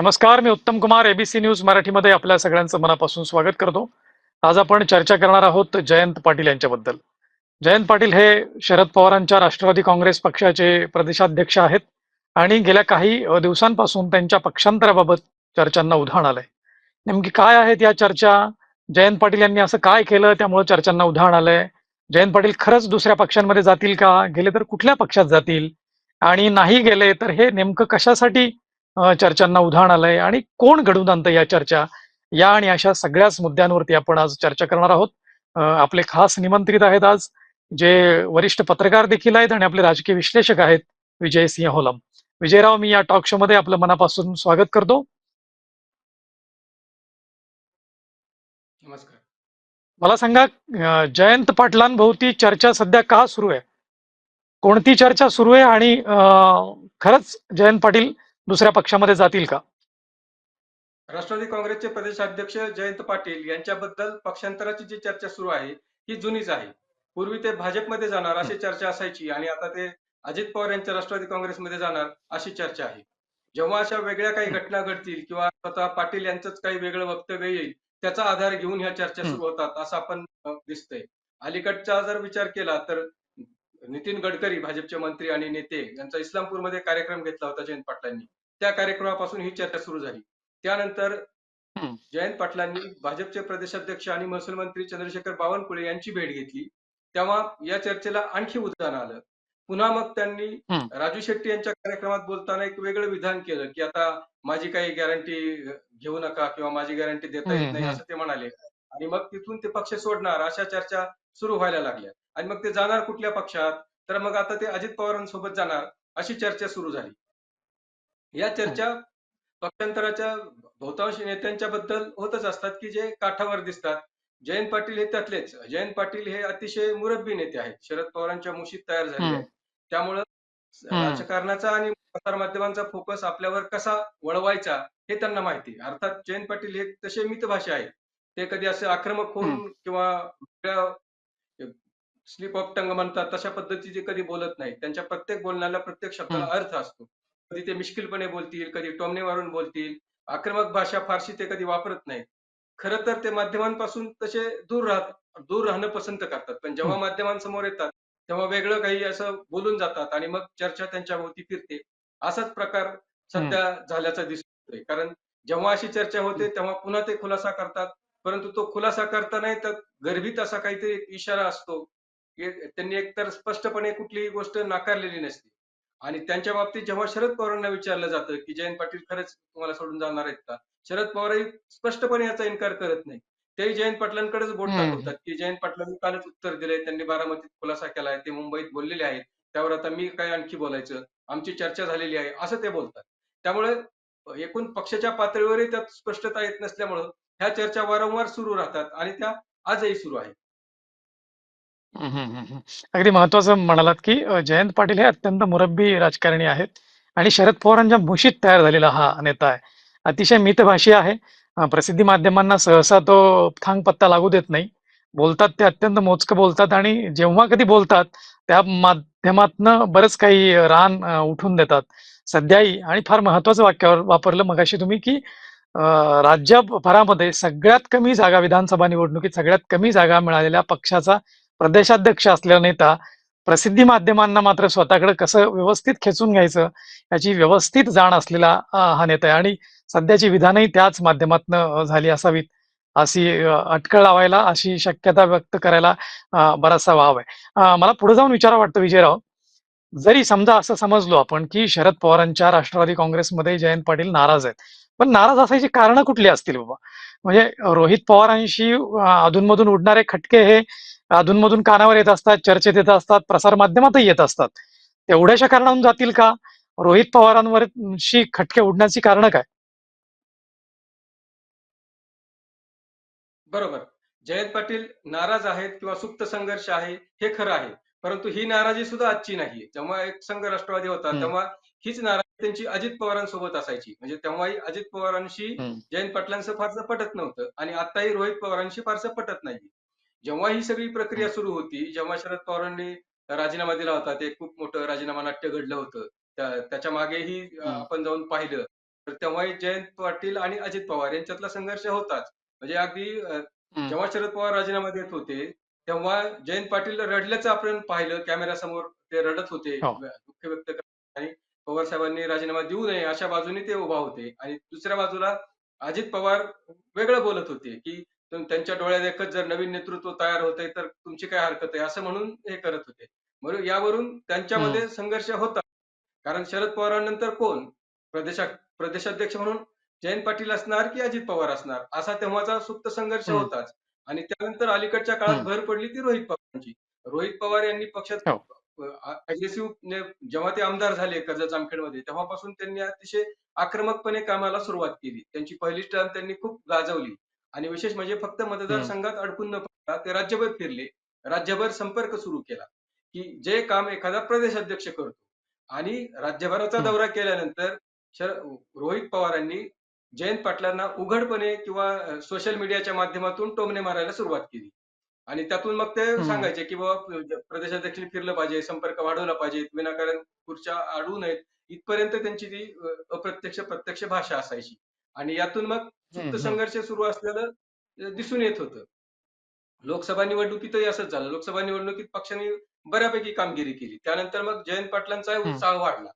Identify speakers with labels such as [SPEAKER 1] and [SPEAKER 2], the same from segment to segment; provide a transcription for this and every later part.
[SPEAKER 1] नमस्कार मी उत्तम Kumar ABC news मराठीमध्ये आपल्या सगळ्यांचं मनापासून स्वागत करतो. आज आपण चर्चा करणार आहोत जयंत पाटील यांच्याबद्दल. जयंत पाटील हे शरद पवारांच्या राष्ट्रवादी काँग्रेस पक्षाचे प्रदेशाध्यक्ष आहेत आणि गेल्या काही दिवसांपासून त्यांच्या पक्षांतराबाबत चर्चांना उधाण आलंय. नेमकी काय आहेत या चर्चा? जयंत पाटील यांनी असं काय केलं? त्यामुळे चर्चांना उधाण आलंय. जयंत पाटील खरंच दुसऱ्या पक्षांमध्ये जातील का? गेले तर कुठल्या पक्षात जातील? आणि नाही गेले तर हे नेमकं कशासाठी चर्चांना उधाण आलंय. आणि कोण घडवून आणतं या चर्चा? या आणि अशा सगळ्याच मुद्द्यांवरती आपण आज चर्चा करणार आहोत. आपले खास निमंत्रित आहेत आज जे वरिष्ठ पत्रकार देखील आहेत आणि आपले राजकीय विश्लेषक आहेत विजय सिंह होलम. विजयराव मी या टॉक शो मध्ये आपलं मनापासून स्वागत करतो.
[SPEAKER 2] नमस्कार.
[SPEAKER 1] मला सांगा जयंत पाटलांभोवती चर्चा सध्या का सुरू आहे? कोणती चर्चा सुरू आहे? आणि अ, खरंच जयंत पाटील दुसऱ्या पक्षामध्ये जातील का?
[SPEAKER 2] राष्ट्रवादी काँग्रेसचे प्रदेशाध्यक्ष जयंत पाटील यांच्याबद्दल पक्षांतराची जी चर्चा सुरू आहे ही जुनीच आहे. पूर्वी ते भाजपमध्ये जाणार अशी चर्चा असायची आणि आता ते अजित पवार यांच्या राष्ट्रवादी काँग्रेसमध्ये जाणार अशी चर्चा आहे. जेव्हा अशा वेगळ्या काही घटना घडतील किंवा स्वतः पाटील यांचंच काही वेगळं वक्तव्य येईल त्याचा आधार घेऊन ह्या चर्चा. सुरू होतात असं आपण दिसतंय. अलीकडचा जर विचार केला तर नितीन गडकरी भाजपचे मंत्री आणि नेते यांचा इस्लामपूरमध्ये कार्यक्रम घेतला होता जयंत पाटलांनी. त्या कार्यक्रमापासून ही चर्चा सुरू झाली. त्यानंतर. जयंत पाटलांनी भाजपचे प्रदेशाध्यक्ष आणि महसूल मंत्री चंद्रशेखर बावनकुळे यांची भेट घेतली. तेव्हा या चर्चेला आणखी उदाहरण आलं. पुन्हा मग त्यांनी. राजू शेट्टी यांच्या कार्यक्रमात बोलताना एक वेगळं विधान केलं की आता माझी काही गॅरंटी घेऊ नका किंवा माझी गॅरंटी देता येत नाही. असं ते म्हणाले. आणि मग तिथून ते पक्ष सोडणार अशा चर्चा सुरू व्हायला लागल्या. आणि मग ते जाणार कुठल्या पक्षात? तर मग आता ते अजित पवारांसोबत जाणार अशी चर्चा सुरू झाली. या चर्चा पक्षांतराच्या बहुतांश नेत्यांच्या बद्दल होतच असतात की जे काठावर दिसतात. जयंत पाटील हे त्यातलेच. जयंत पाटील हे अतिशय मुरब्बी नेते आहेत. शरद पवारांच्या मुशीत तयार झाले. आहेत. त्यामुळं. राजकारणाचा आणि प्रसार माध्यमांचा फोकस आपल्यावर कसा वळवायचा हे त्यांना माहिती. अर्थात जयंत पाटील हे तसे मितभाषी आहेत. ते कधी असे आक्रमक होऊन किंवा स्लिप ऑफ टंग म्हणतात तशा पद्धतीचे कधी बोलत नाहीत. त्यांच्या प्रत्येक बोलण्याला प्रत्येक शब्दाला. अर्थ असतो. कधी ते मिश्किलपणे बोलतील कधी टोमणे मारून बोलतील. आक्रमक भाषा फारशी ते कधी वापरत नाहीत. खरं तर ते माध्यमांपासून तसे दूर राहत दूर राहणं पसंत करतात. पण जेव्हा. माध्यमांसमोर येतात तेव्हा वेगळं काही असं बोलून जातात आणि मग चर्चा त्यांच्या भोवती फिरते. असाच प्रकार सध्या झाल्याचा दिसतोय. कारण जेव्हा अशी चर्चा होते तेव्हा पुन्हा ते खुलासा करतात. परंतु तो खुलासा करताना त्यात गर्भित असा काहीतरी इशारा असतो. त्यांनी एकतर स्पष्टपणे कुठलीही गोष्ट नाकारलेली नसते. आणि त्यांच्या बाबतीत जेव्हा शरद पवारांना विचारलं जातं की जयंत पाटील खरंच तुम्हाला सोडून जाणार आहेत का? शरद पवारही स्पष्टपणे याचा इन्कार करत नाही तेही जयंत पाटलांकडेच बोट. दाखवतात की जयंत पाटलांनी कालच उत्तर दिलंय त्यांनी बारामतीत खुलासा केलाय ते मुंबईत बोललेले आहेत. त्यावर आता मी काय आणखी बोलायचं? आमची चर्चा झालेली आहे असं ते बोलतात. त्यामुळे एकूण पक्षाच्या पातळीवरही त्यात स्पष्टता येत नसल्यामुळं ह्या चर्चा वारंवार सुरू राहतात आणि त्या आजही सुरू आहेत.
[SPEAKER 1] अगदी महत्वाचं म्हणालात की अ, जयंत पाटील हे अत्यंत मुरब्बी राजकारणी आहेत आणि शरद पवारांच्या मुशीत तयार झालेला हा नेता आहे. अतिशय मितभाषी आहे. अ, प्रसिद्धी माध्यमांना सहसा तो थांग पत्ता लागू देत नाही. बोलतात ते अत्यंत मोजकं बोलतात आणि जेव्हा कधी बोलतात त्या माध्यमातनं बरंच काही रान अ, उठून देतात. सध्याही आणि फार महत्वाचं वाक्य वापरलं मगाशी तुम्ही की अ, राज्यभरामध्ये सगळ्यात कमी जागा विधानसभा निवडणुकीत सगळ्यात कमी जागा मिळालेल्या पक्षाचा प्रदेशाध्यक्ष असलेला नेता प्रसिद्धी माध्यमांना मात्र स्वतःकडे कसं व्यवस्थित खेचून घ्यायचं याची व्यवस्थित जाण असलेला हा नेता आहे. आणि सध्याची विधानही त्याच माध्यमातनं झाली असावीत अशी अटकळ लावायला अशी शक्यता व्यक्त करायला बराचसा वाव आहे. मला पुढे जाऊन विचारा वाटतं विजयराव. जरी समजा असं समजलो आपण की शरद पवारांच्या राष्ट्रवादी काँग्रेसमध्ये जयंत पाटील नाराज आहेत. पण नाराज असायची कारणं कुठली असतील बाबा? म्हणजे रोहित पवारांशी अधूनमधून उडणारे खटके हे अधूनमधून कानावर येत असतात चर्चेत येत असतात प्रसारमाध्यमातही येत असतात. तेवढ्याशा कारणावरून जातील का? रोहित पवारांवर शी खटके उडण्याची कारणं काय?
[SPEAKER 2] बरोबर. जयंत पाटील नाराज आहेत किंवा सुप्त संघर्ष आहे हे खरं आहे. परंतु ही नाराजी सुद्धा आजची नाहीये. जेव्हा एक संघ राष्ट्रवादी होता. तेव्हा हीच नाराजी त्यांची अजित पवारांसोबत असायची. म्हणजे तेव्हाही अजित पवारांशी. जयंत पाटलांचं फारसं पटत नव्हतं आणि आताही रोहित पवारांशी फारसं पटत नाही जेव्हा ही सगळी प्रक्रिया सुरू होती जेव्हा शरद पवारांनी राजीनामा दिला होता ते खूप मोठं राजीनामा नाट्य घडलं होतं त्या- त्याच्या मागेही. आपण जाऊन पाहिलं तर तेव्हाही जयंत पाटील आणि अजित पवार यांच्यातला संघर्ष होताच. म्हणजे अगदी. जेव्हा शरद पवार राजीनामा देत होते, तेव्हा जयंत पाटील रडल्याचं आपण पाहिलं कॅमेऱ्यासमोर ते रडत होते.
[SPEAKER 1] हो.
[SPEAKER 2] दुःख व्यक्त करत आणि पवार साहेबांनी राजीनामा देऊ नये अशा बाजूने ते उभा होते आणि दुसऱ्या बाजूला अजित पवार वेगळं बोलत होते, की त्यांच्या डोळ्यात एकच जर नवीन नेतृत्व तयार होतंय तर तुमची काय हरकत आहे असं म्हणून हे करत होते. म्हणून यावरून त्यांच्यामध्ये संघर्ष होता. कारण शरद पवारांनंतर कोण प्रदेशा प्रदेशाध्यक्ष म्हणून जयंत पाटील असणार की अजित पवार असणार असा तेव्हाचा सुप्त संघर्ष. होताच आणि त्यानंतर अलीकडच्या काळात. भर पडली ती रोहित पवारांची रोहित पवार यांनी पक्षात
[SPEAKER 1] हो.
[SPEAKER 2] अग्रेसिव्ह जेव्हा ते आमदार झाले कर्जत जामखेडमध्ये तेव्हापासून त्यांनी अतिशय आक्रमकपणे कामाला सुरुवात केली त्यांची पहिली टर्म त्यांनी खूप गाजवली आणि विशेष म्हणजे फक्त मतदारसंघात अडकून न पडता ते राज्यभर फिरले. राज्यभर संपर्क सुरू केला. की जे काम एखादा प्रदेशाध्यक्ष करतो आणि राज्यभराचा. दौरा केल्यानंतर रोहित पवारांनी जयंत पाटलांना उघडपणे किंवा सोशल मीडियाच्या माध्यमातून टोमणे मारायला सुरुवात केली. आणि त्यातून मग ते. सांगायचे की बाबा प्रदेशाध्यक्षांनी फिरलं पाहिजे संपर्क वाढवला पाहिजे विनाकारण खुर्च्या अडवू नयेत. इथपर्यंत त्यांची ती अप्रत्यक्ष प्रत्यक्ष भाषा असायची. आणि यातून मग सुप्त. संघर्ष सुरू असलेलं दिसून येत होतं लोकसभा निवडणुकीतही असंच झालं लोकसभा निवडणुकीत पक्षाने बऱ्यापैकी कामगिरी केली त्यानंतर मग जयंत पाटलांचा. उत्साह वाढला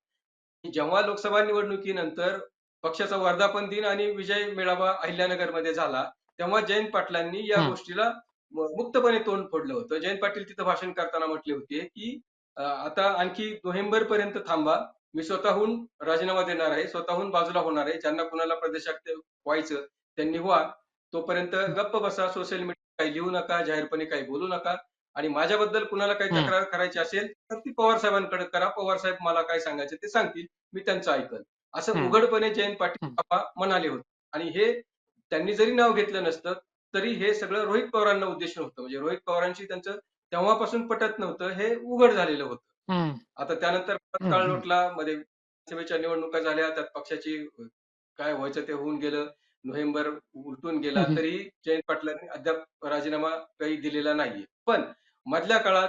[SPEAKER 2] जेव्हा लोकसभा निवडणुकीनंतर पक्षाचा वर्धापन दिन आणि विजय मेळावा अहिल्यानगरमध्ये झाला तेव्हा जयंत पाटलांनी या. गोष्टीला मुक्तपणे तोंड फोडलं होतं जयंत पाटील तिथं भाषण करताना म्हटले होते की आता आणखी नोव्हेंबर पर्यंत थांबा मी स्वतःहून राजीनामा देणार आहे स्वतःहून बाजूला होणार आहे. ज्यांना कुणाला प्रदेशात व्हायचं त्यांनी व्हा. तोपर्यंत गप्प बसा सोशल मीडिया काही लिहू नका जाहीरपणे काही बोलू नका. आणि माझ्याबद्दल कुणाला काही. तक्रार करायची असेल तर ती पवार साहेबांकडे करा. पवार साहेब मला काय सांगायचं ते सांगतील. मी त्यांचं ऐकल. असं. उघडपणे जयंत पाटील. बाबा म्हणाले होते. आणि हे त्यांनी जरी नाव घेतलं नसतं तरी हे सगळं रोहित पवारांना उद्देशून होतं. म्हणजे रोहित पवारांशी त्यांचं तेव्हापासून पटत नव्हतं हे उघड झालेलं होतं. आता त्यानंतर परत काळ. लोटला मध्ये विधानसभेच्या निवडणुका झाल्या त्यात पक्षाची काय व्हायचं ते होऊन गेलं नोव्हेंबर उलटून गेला. तरी जयंत पाटलांनी अद्याप राजीनामा काही दिलेला नाहीये पण मधल्या काळात.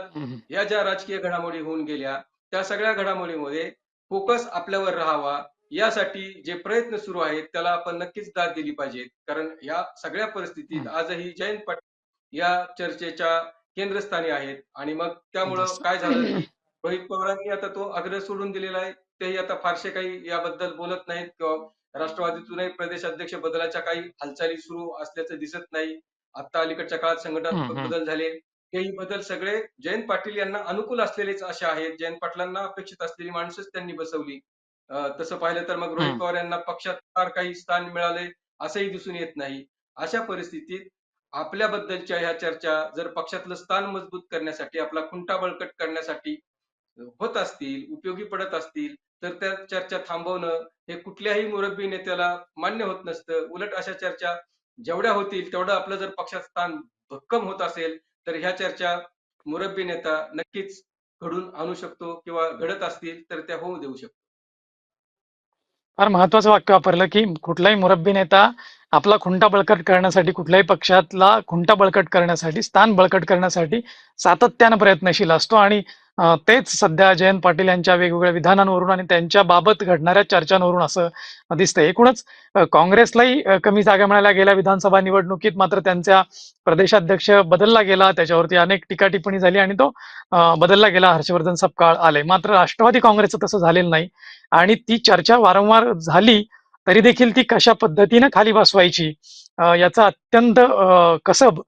[SPEAKER 2] या ज्या राजकीय घडामोडी होऊन गेल्या त्या सगळ्या घडामोडीमध्ये फोकस आपल्यावर राहावा यासाठी जे प्रयत्न सुरू आहेत त्याला आपण नक्कीच दाद दिली पाहिजे कारण या सगळ्या परिस्थितीत. आजही जयंत पाटील या चर्चेच्या केंद्रस्थानी आहेत आणि मग त्यामुळं
[SPEAKER 1] जसं-
[SPEAKER 2] काय झालं की रोहित पवारांनी आता तो आग्रह सोडून दिलेला आहे. तेही आता फारसे काही याबद्दल बोलत नाहीत किंवा राष्ट्रवादीतूनही प्रदेश अध्यक्ष बदलाच्या काही हालचाली सुरू असल्याचं दिसत नाही. आता अलीकडच्या काळात संघटनात्मक. बदल झाले. तेही बदल सगळे जयंत पाटील यांना अनुकूल असलेलेच असे आहेत. जयंत पाटलांना अपेक्षित असलेली माणसंच त्यांनी बसवली. तसं पाहिलं तर मग रोहित. पवार यांना पक्षात फार काही स्थान मिळाले असंही दिसून येत नाही. अशा परिस्थितीत आपल्याबद्दलच्या ह्या चर्चा जर पक्षातलं स्थान मजबूत करण्यासाठी आपला खुंटा बळकट करण्यासाठी होत असतील उपयोगी पडत असतील तर त्या चर्चा थांबवणं हे कुठल्याही मुरब्बी नेत्याला मान्य होत नसतं. उलट अशा चर्चा जेवढ्या होतील तेवढं आपलं जर पक्षात स्थान भक्कम होत असेल तर ह्या चर्चा मुरब्बी नेता नक्कीच घडून आणू शकतो किंवा घडत असतील तर त्या होऊ देऊ शकतो.
[SPEAKER 1] फार महत्वाचं वाक्य वापरलं की कुठलाही मुरब्बी नेता आपला खुंटा बळकट करण्यासाठी कुठल्याही पक्षातला खुंटा बळकट करण्यासाठी स्थान बळकट करण्यासाठी सातत्यानं प्रयत्नशील असतो. आणि तेच सध्या जयंत पाटील यांच्या वेगवेगळ्या विधानांवरून आणि त्यांच्या बाबत घडणाऱ्या चर्चांवरून असं दिसतंय. एकूणच काँग्रेसलाही कमी जागा मिळाल्या गेल्या विधानसभा निवडणुकीत मात्र त्यांचा प्रदेशाध्यक्ष बदलला गेला. त्याच्यावरती अनेक टीका टिप्पणी झाली आणि तो बदलला गेला. हर्षवर्धन सपकाळ आले. मात्र राष्ट्रवादी काँग्रेसचं तसं झालेलं नाही. आणि ती चर्चा वारंवार झाली तरी देखील ती कशा पद्धतीनं खाली बसवायची? याचा अत्यंत कसब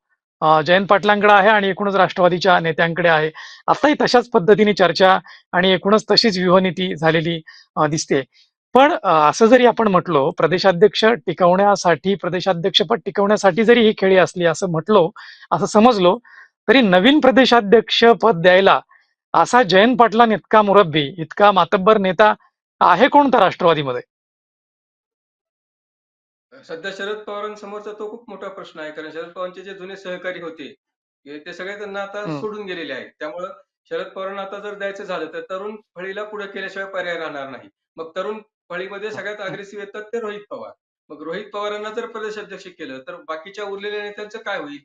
[SPEAKER 1] जयंत पाटलांकडे आहे आणि एकूणच राष्ट्रवादीच्या नेत्यांकडे आहे. आताही तशाच पद्धतीने चर्चा आणि एकूणच तशीच व्यूहनीती झालेली दिसते. पण असं जरी आपण म्हटलो प्रदेशाध्यक्ष टिकवण्यासाठी प्रदेशाध्यक्षपद टिकवण्यासाठी जरी ही खेळी असली असं म्हटलो असं समजलो तरी नवीन प्रदेशाध्यक्ष पद द्यायला असा जयंत पाटलां इतका मुरब्बी इतका मातब्बर नेता आहे कोणता राष्ट्रवादीमध्ये?
[SPEAKER 2] सध्या शरद पवारांसमोरचा तो खूप मोठा प्रश्न आहे. कारण शरद पवारांचे जे जुने सहकारी होते ते ते सगळे त्यांना आता. सोडून गेलेले आहेत. त्यामुळं शरद पवारांना आता जर द्यायचं झालं तर तरुण फळीला पुढे केल्याशिवाय पर्याय राहणार नाही. मग तरुण फळीमध्ये सगळ्यात अग्रेसिव्ह येतात ते रोहित पवार. मग रोहित पवारांना जर प्रदेशाध्यक्ष केलं तर बाकीच्या उरलेल्या नेत्यांचं काय होईल?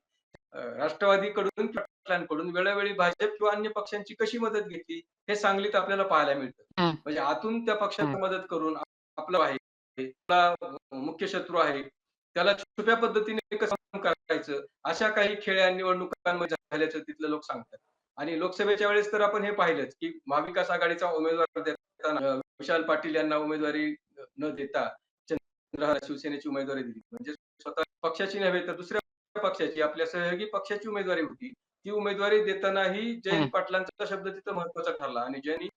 [SPEAKER 2] अं, राष्ट्रवादीकडून पाटलांकडून वेळोवेळी भाजप किंवा अन्य पक्षांची कशी मदत घेतली हे सांगलीत आपल्याला पाहायला मिळतं. म्हणजे आतून त्या पक्षांना मदत करून आपलं आहे. आपला मुख्य शत्रू आहे. त्याला छुप्या पद्धतीने कसं करायचं? अशा काही खेळ्या निवडणुकांमध्ये झाल्याचं तिथले लोक सांगतात. आणि लोकसभेच्या वेळेस तर आपण हे पाहिलंच की महाविकास आघाडीचा उमेदवार देताना विशाल पाटील यांना उमेदवारी न देता चंद्रहार शिवसेनेची उमेदवारी दिली. म्हणजे स्वतः पक्षाची नव्हे तर दुसऱ्या पक्षाची आपल्या सहयोगी पक्षाची उमेदवारी होती. ती उमेदवारी देतानाही जयंत. पाटलांचा शब्द तिथं महत्त्वाचा ठरला. आणि ज्यांनी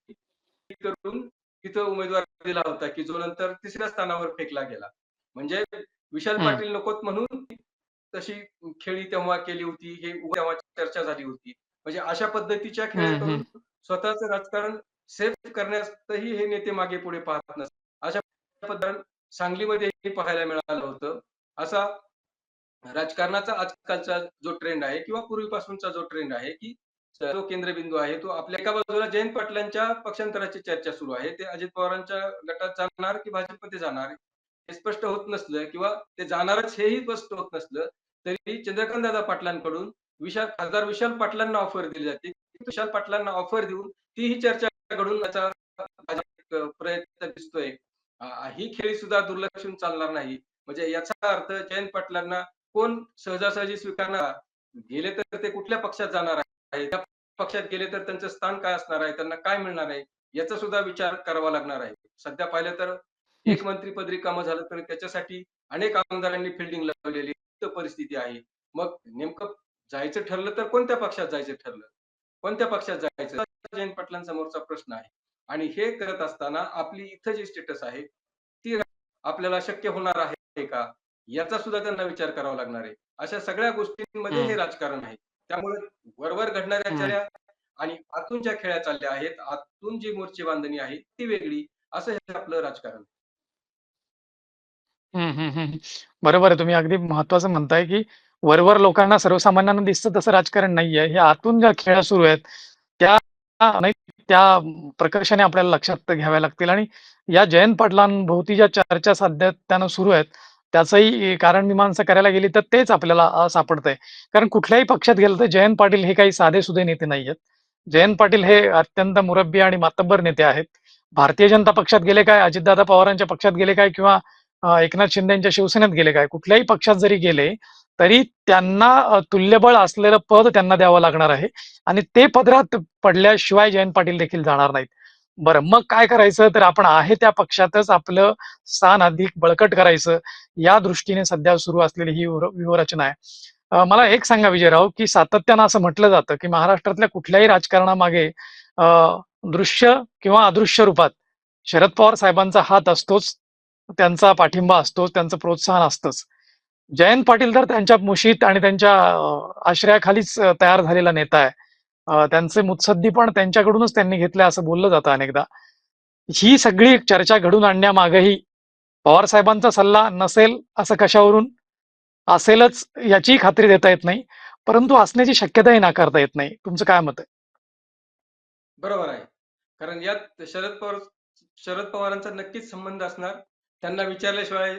[SPEAKER 2] करून तिथं उमेदवार दिला होता की जो नंतर तिसऱ्या स्थानावर फेकला गेला. म्हणजे विशाल. पाटील नकोत म्हणून तशी खेळी तेव्हा केली होती हे तेव्हा चर्चा झाली होती. म्हणजे अशा पद्धतीच्या करून स्वतःचं राजकारण सेफ करण्यातही हे नेते मागे पुढे पाहत नसतात अशा पद्धतीने सांगलीमध्येही पाहायला मिळालं होतं. असा राजकारणाचा आजकालचा जो ट्रेंड आहे किंवा पूर्वीपासूनचा जो ट्रेंड आहे की जो केंद्रबिंदू आहे. तो आपल्या एका बाजूला जयंत पाटलांच्या पक्षांतराची चर्चा सुरू आहे. ते अजित पवारांच्या गटात जाणार की भाजपमध्ये जाणार हे स्पष्ट होत नसलं किंवा ते जाणारच हेही स्पष्ट होत नसलं तरी चंद्रकांत दादा पाटलांकडून विशाल खासदार विशाल पाटलांना ऑफर दिली जाते. विशाल पाटलांना ऑफर देऊन तीही चर्चा घडून त्याचा प्रयत्न दिसतोय. ही खेळी सुद्धा दुर्लक्षून चालणार नाही. म्हणजे याचा अर्थ जयंत पाटलांना कोण सहजासहजी स्वीकारणार? गेले तर ते कुठल्या पक्षात जाणार? आहे. त्या पक्षात गेले तर त्यांचं स्थान काय असणार आहे? त्यांना काय मिळणार आहे? याचा सुद्धा विचार करावा लागणार आहे. सध्या पाहिलं तर एक मंत्रीपद रिकामं झालं तर त्याच्यासाठी अनेक आमदारांनी फिल्डिंग लावलेली परिस्थिती आहे. मग नेमकं जायचं ठरलं तर कोणत्या पक्षात जायचं ठरलं? कोणत्या पक्षात जायचं? जयंत पाटलांसमोरचा प्रश्न आहे. आणि हे करत असताना आपली इथं जी स्टेटस आहे ती आपल्याला शक्य होणार आहे का? याचा सुद्धा त्यांना विचार करावा लागणार आहे. अशा सगळ्या गोष्टींमध्ये हे. राजकारण आहे. त्यामुळे वरवर घडणाऱ्या. चर्या आणि आतून ज्या खेळ्या चालल्या आहेत आतून जी मोर्चे बांधणी आहे ती वेगळी असं हे आपलं राजकारण.
[SPEAKER 1] बरोबर आहे. तुम्ही अगदी महत्त्वाचं म्हणताय, की वरवर लोकांना सर्वसामान्यांना दिसतं तसं राजकारण नाहीये. हे आतून ज्या खेळ्या सुरू आहेत, त्या नाही त्या प्रकर्षाने आपल्याला लक्षात घ्याव्या लागतील आणि या जयंत पाटलांभोवती ज्या चर्चा सातत्यानं सुरू आहेत, त्याचंही कारण मीमांसा करायला गेली तर तेच आपल्याला सापडतंय. कारण कुठल्याही पक्षात गेलं तर जयंत पाटील हे काही साधे सुधे नेते नाहीयेत. जयंत पाटील हे अत्यंत मुरब्बी आणि मातब्बर नेते आहेत. भारतीय जनता पक्षात गेले काय, अजितदादा पवारांच्या पक्षात गेले काय किंवा एकनाथ शिंदेच्या शिवसेनेत गेले काय, कुठल्याही पक्षात जरी गेले, तरी त्यांना तुल्यबळ असलेलं पद त्यांना द्यावं लागणार आहे आणि ते पदरात पडल्याशिवाय जयंत पाटील देखील जाणार नाहीत. बरं, मग काय करायचं? तर आपण आहे त्या पक्षातच आपलं स्थान अधिक बळकट करायचं, या दृष्टीने सध्या सुरू असलेली ही व्यूहरचना आहे. मला एक सांगा विजयराव, की सातत्यानं असं म्हटलं जातं, की महाराष्ट्रातल्या कुठल्याही राजकारणामागे दृश्य किंवा अदृश्य रूपात शरद पवार साहेबांचा हात असतोच, त्यांचा पाठिंबा असतोच, त्यांचं प्रोत्साहन असतंच. जयंत पाटील तर त्यांच्या मुशीत आणि त्यांच्या आश्रयाखालीच तयार झालेला नेता आहे. त्यांचे मुत्सद्दी पण त्यांच्याकडूनच त्यांनी घेतले असं बोललं जातं अनेकदा. ही सगळी चर्चा घडवून आणण्यामागही पवार साहेबांचा सल्ला नसेल असं कशावरून? असेलच याचीही खात्री देता येत नाही. परंतु असण्याची शक्यताही नाकारता येत नाही. तुमचं काय मत आहे?
[SPEAKER 2] बरोबर आहे. कारण यात शरद पवार शरद पवारांचा नक्कीच संबंध असणार. त्यांना विचारल्याशिवाय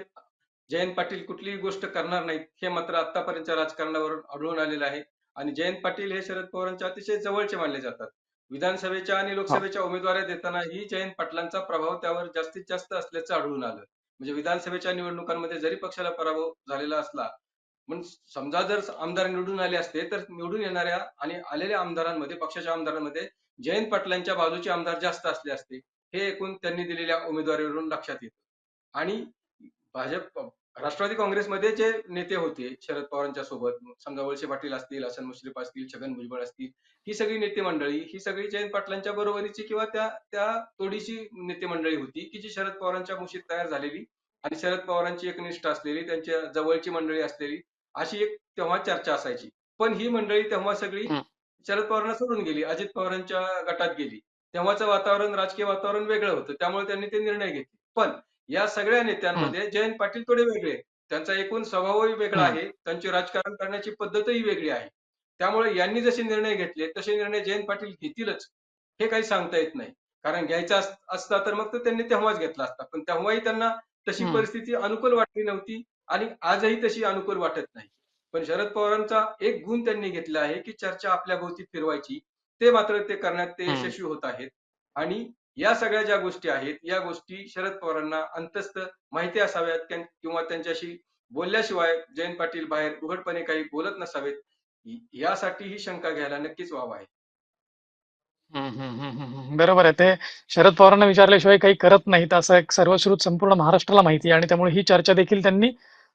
[SPEAKER 2] जयंत पाटील कुठलीही गोष्ट करणार नाहीत, हे मात्र आतापर्यंतच्या राजकारणावरून आढळून आलेलं आहे. आणि जयंत पाटील हे शरद पवारांच्या अतिशय जवळचे मानले जातात. विधानसभेच्या आणि लोकसभेच्या उमेदवाऱ्या देतानाही जयंत पाटलांचा प्रभाव त्यावर जास्तीत जास्त असल्याचं आढळून आलं. म्हणजे विधानसभेच्या निवडणुकांमध्ये जरी पक्षाला पराभव झालेला असला, पण समजा जर आमदार निवडून आले असते, तर निवडून येणाऱ्या आणि आलेल्या आमदारांमध्ये, पक्षाच्या आमदारांमध्ये जयंत पाटलांच्या बाजूचे आमदार जास्त असले असते. हे एकूण त्यांनी दिलेल्या उमेदवारीवरून लक्षात येतं. आणि भाजप राष्ट्रवादी काँग्रेसमध्ये जे नेते होते शरद पवारांच्या सोबत, समजा वळसे पाटील असतील, हसन मुश्रीफ असतील, छगन भुजबळ असतील, ही सगळी नेते मंडळी, ही सगळी जयंत पाटलांच्या बरोबरीची किंवा त्या त्या तोडीची नेते मंडळी होती, की जी शरद पवारांच्या मुशीत तयार झालेली आणि शरद पवारांची एकनिष्ठ असलेली, त्यांच्या जवळची मंडळी असलेली, अशी एक तेव्हा चर्चा असायची. पण ही मंडळी तेव्हा सगळी. शरद पवारांना सोडून गेली, अजित पवारांच्या गटात गेली. तेव्हाचं वातावरण, राजकीय वातावरण वेगळं होतं. त्यामुळे त्यांनी ते निर्णय घेतले. पण या सगळ्या नेत्यांमध्ये जयंत पाटील थोडे वेगळे. त्यांचा एकूण स्वभावही वेगळा. आहे. त्यांची राजकारण करण्याची पद्धतही वेगळी आहे. त्यामुळे यांनी जसे निर्णय घेतले, तसे निर्णय जयंत पाटील घेतीलच, हे काही सांगता येत नाही. कारण घ्यायचा अस असता तर मग तो त्यांनी तेव्हाच घेतला असता. पण तेव्हाही त्यांना तशी. परिस्थिती अनुकूल वाटली नव्हती आणि आजही तशी अनुकूल वाटत नाही. पण शरद पवारांचा एक गुण त्यांनी घेतला आहे, की चर्चा आपल्या भोवती फिरवायची. ते मात्र ते करण्यात ते. यशस्वी होत आहेत. आणि या सगळ्या ज्या गोष्टी आहेत या गोष्टी शरद पवारांना अंतस्थ माहिती असाव्यात किंवा त्यांच्याशी बोलल्याशिवाय जयंत पाटील बाहेर उघडपणे काही बोलत नसावेत यासाठी ही शंका घ्यायला नक्कीच वाव आहे.
[SPEAKER 1] बरोबर आहे. ते शरद पवारांना विचारल्याशिवाय काही करत नाहीत असं एक सर्वश्रुत संपूर्ण महाराष्ट्राला माहिती आहे. आणि त्यामुळे ही चर्चा देखील त्यांनी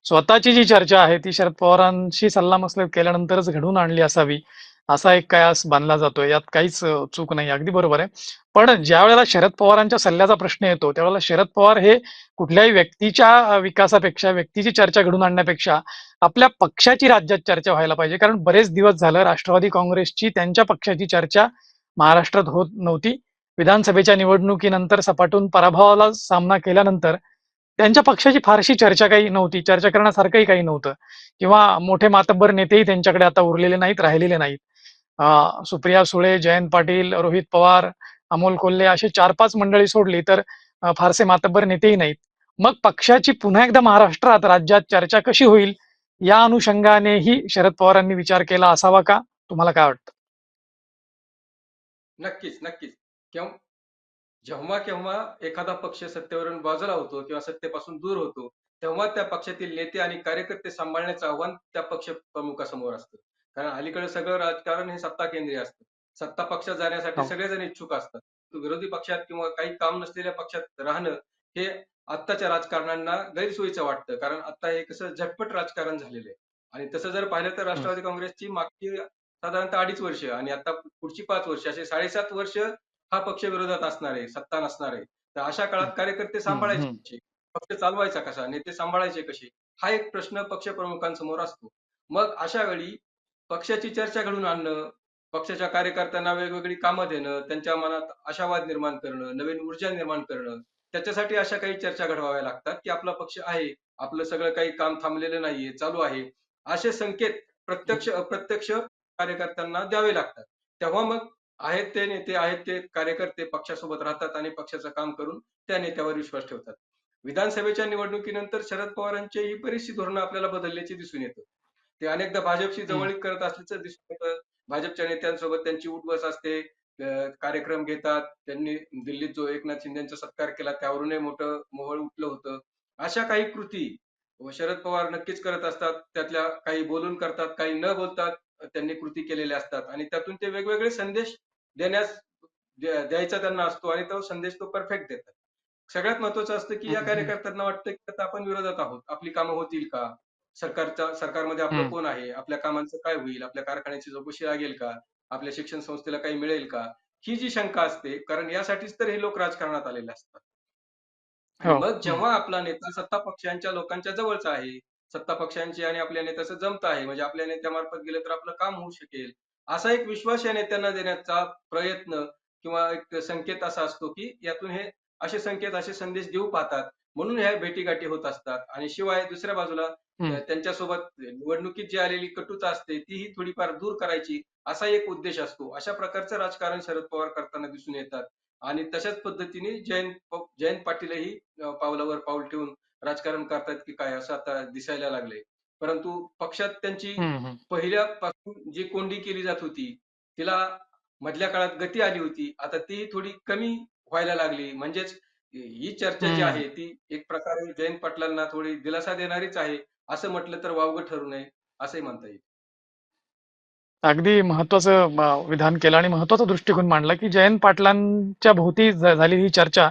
[SPEAKER 1] स्वतःची जी चर्चा आहे ती शरद पवारांशी सल्लामसलत केल्यानंतरच घडवून आणली असावी. असा एक कयास बांधला जातोय यात काहीच चूक नाही अगदी बरोबर आहे. पण ज्या वेळेला शरद पवारांच्या सल्ल्याचा प्रश्न येतो त्यावेळेला शरद पवार हे कुठल्याही व्यक्तीच्या विकासापेक्षा व्यक्तीची चर्चा घडवून आणण्यापेक्षा आपल्या पक्षाची राज्यात चर्चा व्हायला पाहिजे. कारण बरेच दिवस झालं राष्ट्रवादी काँग्रेसची त्यांच्या पक्षाची चर्चा महाराष्ट्रात होत नव्हती. विधानसभेच्या निवडणुकीनंतर सपाटून पराभवाला सामना केल्यानंतर त्यांच्या पक्षाची फारशी चर्चा काही नव्हती चर्चा करण्यासारखंही काही नव्हतं. किंवा मोठे मातब्बर नेतेही त्यांच्याकडे आता उरलेले नाहीत राहिलेले नाहीत. सुप्रिया सुळे जयंत पाटील रोहित पवार अमोल कोल्हे असे चार पाच मंडळी सोडली तर फारसे मातब्बर नेतेही नाहीत. मग पक्षाची पुन्हा एकदा महाराष्ट्रात राज्यात चर्चा कशी होईल? या अनुषंगानेही शरद पवारांनी विचार केला असावा का? तुम्हाला काय वाटतं?
[SPEAKER 2] नक्कीच नक्कीच. जेव्हा केव्हा एखादा पक्ष सत्तेवरून बाजूला होतो किंवा सत्तेपासून दूर होतो तेव्हा त्या पक्षातील नेते आणि कार्यकर्ते सांभाळण्याचं आव्हान त्या पक्ष प्रमुखासमोर असतं. कारण अलीकडे सगळं राजकारण हे सत्ता केंद्रीय असतं. सत्ता पक्षात जाण्यासाठी
[SPEAKER 1] हो.
[SPEAKER 2] सगळेजण इच्छुक असतात. विरोधी पक्षात किंवा काही काम नसलेल्या पक्षात राहणं हे आत्ताच्या राजकारण्यांना गैरसोयीचं वाटतं. कारण आता हे कसं झटपट राजकारण झालेलं आहे. आणि तसं जर पाहिलं तर राष्ट्रवादी काँग्रेसची मागची साधारणतः अडीच वर्ष आणि आता पुढची पाच वर्ष असे साडेसात वर्ष हा पक्ष विरोधात असणार आहे सत्ता नसणार आहे. तर अशा काळात कार्यकर्ते सांभाळायचे. कसे? पक्ष चालवायचा कसा? नेते सांभाळायचे कसे? हा एक प्रश्न पक्ष प्रमुखांसमोर असतो. मग अशा वेळी पक्षाची चर्चा घडून आणणं पक्षाच्या कार्यकर्त्यांना वेगवेगळी कामं देणं त्यांच्या मनात आशावाद निर्माण करणं नवीन ऊर्जा निर्माण करणं त्याच्यासाठी अशा काही चर्चा घडवाव्या लागतात की आपला पक्ष आहे आपलं सगळं काही काम थांबलेलं नाहीये चालू आहे असे संकेत प्रत्यक्ष अप्रत्यक्ष कार्यकर्त्यांना द्यावे लागतात. तेव्हा मग आहेत ते नेते आहेत ते कार्यकर्ते पक्षासोबत राहतात आणि पक्षाचं काम करून त्या नेत्यावर विश्वास ठेवतात. विधानसभेच्या निवडणुकीनंतर शरद पवारांची ही बरीचशी धोरणं आपल्याला बदलल्याची दिसून येतं. ते अनेकदा भाजपशी जवळीक करत असल्याचं दिसून येतं. भाजपच्या नेत्यांसोबत त्यांची उठबस असते कार्यक्रम घेतात. त्यांनी दिल्लीत जो एकनाथ शिंदेचा सत्कार केला त्यावरूनही मोठं मोहळ उठलं होतं. अशा काही कृती शरद पवार नक्कीच करत असतात. त्यातल्या काही बोलून करतात काही न बोलतात त्यांनी कृती केलेल्या असतात. आणि त्यातून ते वेगवेगळे संदेश देण्यास द्या- द्यायचा त्यांना असतो आणि तो संदेश तो परफेक्ट देतात. सगळ्यात महत्वाचं असतं की या. कार्यकर्त्यांना वाटतं की आता आपण विरोधात आहोत. आपली कामं होतील का? सरकारच्या सरकारमध्ये आपलं
[SPEAKER 1] हम्म.
[SPEAKER 2] कोण आहे? आपल्या कामांचं काय होईल? आपल्या कारखान्याची चौकशी लागेल का? आपल्या शिक्षण संस्थेला काही मिळेल का? ही जी शंका असते कारण यासाठीच तर हे लोक राजकारणात आलेले असतात. आणि
[SPEAKER 1] हो.
[SPEAKER 2] मग जेव्हा आपला नेता सत्ता पक्षांच्या लोकांच्या जवळचा आहे सत्ता पक्षांची आणि आपल्या नेत्याचं जमत आहे म्हणजे आपल्या नेत्यामार्फत गेलं तर आपलं काम होऊ शकेल असा एक विश्वास या नेत्यांना देण्याचा प्रयत्न किंवा एक संकेत असा असतो की यातून हे असे संकेत असे संदेश देऊ पाहतात. म्हणून ह्या भेटीगाठी होत असतात. आणि शिवाय दुसऱ्या बाजूला
[SPEAKER 1] हम्म.
[SPEAKER 2] त्यांच्यासोबत निवडणुकीत जी आलेली कटुता असते तीही थोडीफार दूर करायची असा एक उद्देश असतो. अशा प्रकारचं राजकारण शरद पवार करताना दिसून येतात. आणि तशाच पद्धतीने जयंत प- जयंत पाटीलही अ, पावलावर पाऊल ठेवून राजकारण करतात की काय असं आता दिसायला लागलंय. परंतु पक्षात त्यांची
[SPEAKER 1] हम्म, हम्म.
[SPEAKER 2] पहिल्यापासून जी कोंडी केली जात होती तिला मधल्या काळात गती आली होती. आता ती थोडी कमी व्हायला लागली. म्हणजेच ही चर्चा जी
[SPEAKER 1] हम्म.
[SPEAKER 2] आहे ती एक प्रकारे जयंत पाटलांना थोडी दिलासा देणारीच आहे असं म्हटलं तर वावगं ठरू नये असंही म्हणता येईल.
[SPEAKER 1] अगदी महत्वाचं म, विधान केलं आणि महत्त्वाचा दृष्टिकोन मांडला की जयंत पाटलांच्या भोवती ज- झालेली ही चर्चा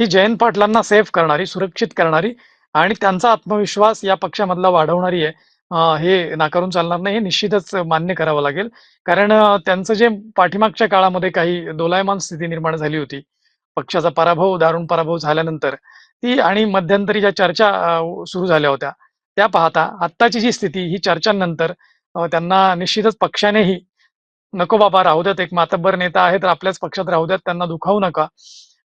[SPEAKER 1] ही जयंत पाटलांना सेफ करणारी सुरक्षित करणारी आणि त्यांचा आत्मविश्वास या पक्षामधला वाढवणारी आहे. अं, हे नाकारून चालणार नाही हे निश्चितच मान्य करावं लागेल. कारण अं, त्यांचं जे पाठीमागच्या काळामध्ये काही दोलायमान स्थिती निर्माण झाली होती पक्षाचा पराभव दारुण पराभव झाल्यानंतर ती आणि मध्यंतरी ज्या चर्चा सुरू झाल्या होत्या त्या पाहता आत्ताची जी स्थिती ही चर्चांनंतर त्यांना निश्चितच पक्षानेही नको बाबा राहू द्यात एक मातब्बर नेता आहे तर आपल्याच पक्षात राहू द्यात त्यांना दुखावू नका.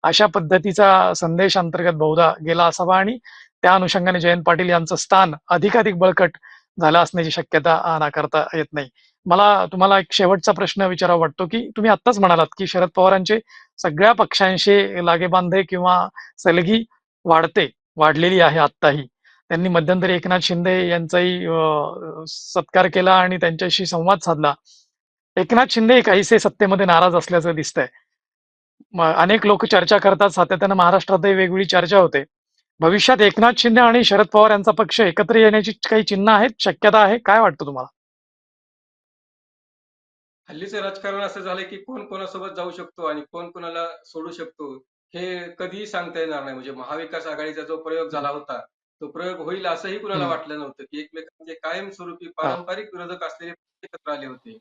[SPEAKER 1] अशा पद्धतीचा संदेश अंतर्गत बहुधा गेला असावा आणि त्या अनुषंगाने जयंत पाटील यांचं स्थान अधिकाधिक बळकट झालं असण्याची शक्यता नाकारता येत नाही. मला तुम्हाला एक शेवटचा प्रश्न विचारावा वाटतो की तुम्ही आत्ताच म्हणालात की शरद पवारांचे सगळ्या पक्षांशी लागेबांधे किंवा सलगी वाढते वाढलेली आहे आत्ताही. त्यांनी मध्यंतरी एकनाथ शिंदे यांचाही सत्कार केला आणि त्यांच्याशी संवाद साधला. एकनाथ शिंदे काहीसे सत्तेमध्ये नाराज असल्याचं दिसतंय. अनेक लोक चर्चा करतात सातत्यानं महाराष्ट्रातही वेगवेगळी चर्चा होते. भविष्यात एकनाथ शिंदे आणि शरद पवार यांचा पक्ष एकत्र येण्याची काही चिन्ह आहेत? शक्यता आहे? काय वाटतं तुम्हाला?
[SPEAKER 2] हल्लीचं राजकारण असं झालंय की कोण कोणासोबत जाऊ शकतो आणि कोण कोणाला सोडू शकतो हे कधीही सांगता येणार नाही. म्हणजे महाविकास आघाडीचा जो प्रयोग झाला होता तो प्रयोग होईल असंही कुणाला. वाटलं नव्हतं की एकमेकांचे कायमस्वरूपी पारंपरिक विरोधक असलेले एकत्र आले होते.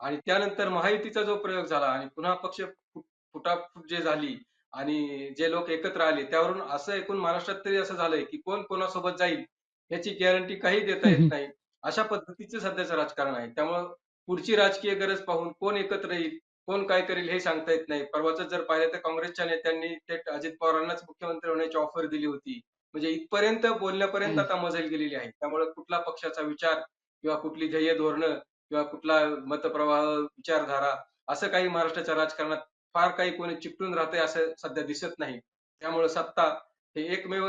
[SPEAKER 2] आणि त्यानंतर महायुतीचा जो प्रयोग झाला आणि पुन्हा पक्ष फुट- फुटाफूट जे झाली आणि जे लोक एकत्र आले त्यावरून असं एकूण महाराष्ट्रात तरी असं झालंय की कोण कोणासोबत जाईल याची गॅरंटी काही देता येत. नाही. अशा पद्धतीचं सध्याचं राजकारण आहे. त्यामुळं पुढची राजकीय गरज पाहून कोण एकत्र येईल कोण काय करेल हे सांगता येत नाही. परवाच जर पाहिलं तर काँग्रेसच्या नेत्यांनी थेट अजित पवारांनाच मुख्यमंत्री होण्याची ऑफर दिली होती. म्हणजे इथपर्यंत बोलण्यापर्यंत. आता मजल गेलेली आहे. त्यामुळे कुठला पक्षाचा विचार किंवा कुठली ध्येय धोरणं किंवा कुठला मतप्रवाह विचारधारा असं काही महाराष्ट्राच्या राजकारणात फार काही कोणी चिकटून राहतंय असं सध्या दिसत नाही. त्यामुळे सत्ता हे एकमेव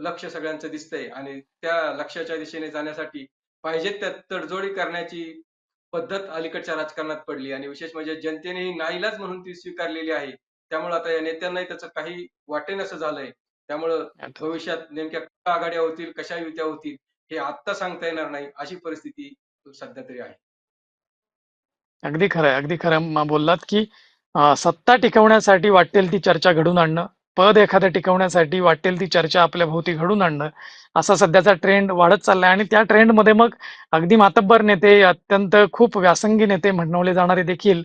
[SPEAKER 2] लक्ष सगळ्यांचं दिसतंय. आणि त्या लक्ष्याच्या दिशेने जाण्यासाठी पाहिजे त्या तडजोडी करण्याची पद्धत अलीकडच्या राजकारणात पडली. आणि विशेष म्हणजे जनतेने नाईलाज म्हणून ती स्वीकारलेली आहे. त्यामुळे आता या नेत्यांनाही त्याचं काही वाटेनसं झालंय. त्यामुळं भविष्यात नेमक्या कशा आघाड्या होतील कशा युत्या होतील हे आत्ता सांगता येणार नाही अशी परिस्थिती सध्या तरी आहे.
[SPEAKER 1] अगदी खरं आहे. अगदी खरं म- बोललात की सत्ता टिकवण्यासाठी वाटेल ती चर्चा घडून आणणं. पद एखादं टिकवण्यासाठी वाटेल ती चर्चा आपल्या भोवती घडून आणणं. असा सध्याचा ट्रेंड वाढत चाललाय आणि त्या ट्रेंडमध्ये मग अगदी मातब्बर नेते अत्यंत खूप व्यासंगी नेते म्हणवले जाणारे देखील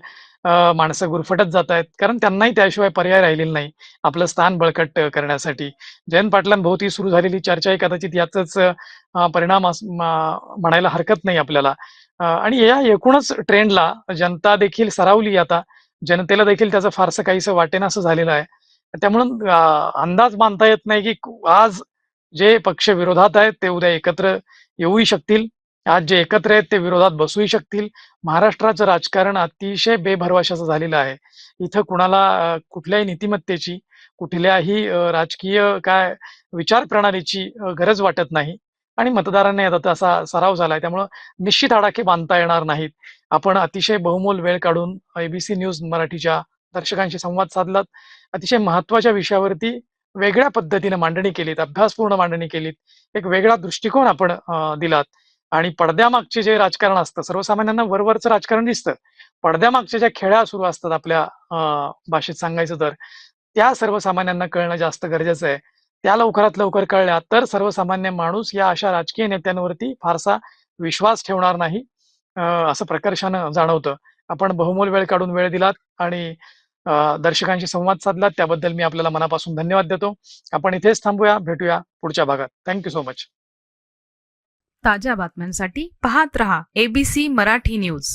[SPEAKER 1] माणसं गुरफटत जात आहेत कारण त्यांनाही त्याशिवाय पर्याय राहिलेला नाही. आपलं स्थान बळकट करण्यासाठी. जयंत पाटलांभोवती सुरू झालेली चर्चा ही कदाचित याचाच परिणाम म्हणायला हरकत नाही आपल्याला. आणि या एकूणच ट्रेंडला जनता देखील सरावली आता. जनतेला देखील त्याचं फारसं काहीसं वाटेनासं झालेलं आहे. त्यामुळं अंदाज बांधता येत नाही की आज जे पक्ष विरोधात आहेत ते उद्या एकत्र येऊही शकतील. आज जे एकत्र आहेत ते विरोधात बसूही शकतील. महाराष्ट्राचं राजकारण अतिशय बेभरवाशाचं झालेलं आहे. इथं कुणाला कुठल्याही नीतिमत्तेची कुठल्याही राजकीय काय विचार प्रणालीची गरज वाटत नाही. आणि मतदारांना आता तसा सराव झालाय. त्यामुळं निश्चित आडाखे बांधता येणार नाहीत. आपण अतिशय बहुमोल वेळ काढून एबीसी न्यूज मराठीच्या दर्शकांशी संवाद साधलात. अतिशय महत्त्वाच्या विषयावरती वेगळ्या पद्धतीने मांडणी केलीत अभ्यासपूर्ण मांडणी केलीत एक वेगळा दृष्टिकोन आपण दिलात. आणि पडद्यामागचे जे राजकारण असतं सर्वसामान्यांना वरवरचं राजकारण दिसतं. पडद्यामागच्या ज्या खेळ्या सुरू असतात आपल्या अं, भाषेत सांगायचं तर त्या सर्वसामान्यांना कळणं जास्त गरजेचं आहे. त्या लवकरात लवकर कळल्या तर सर्वसामान्य माणूस या अशा राजकीय नेत्यांवरती फारसा विश्वास ठेवणार नाही असं प्रकर्षानं जाणवतं. आपण बहुमोल वेळ काढून वेळ दिलात आणि दर्शकांशी संवाद साधला. त्याबद्दल मी आपल्याला मनापासून धन्यवाद देतो. आपण इथेच थांबूया. भेटूया पुढच्या भागात. थँक्यू सो मच
[SPEAKER 3] ताज्या बातम्यांसाठी पाहत रहा एबीसी मराठी न्यूज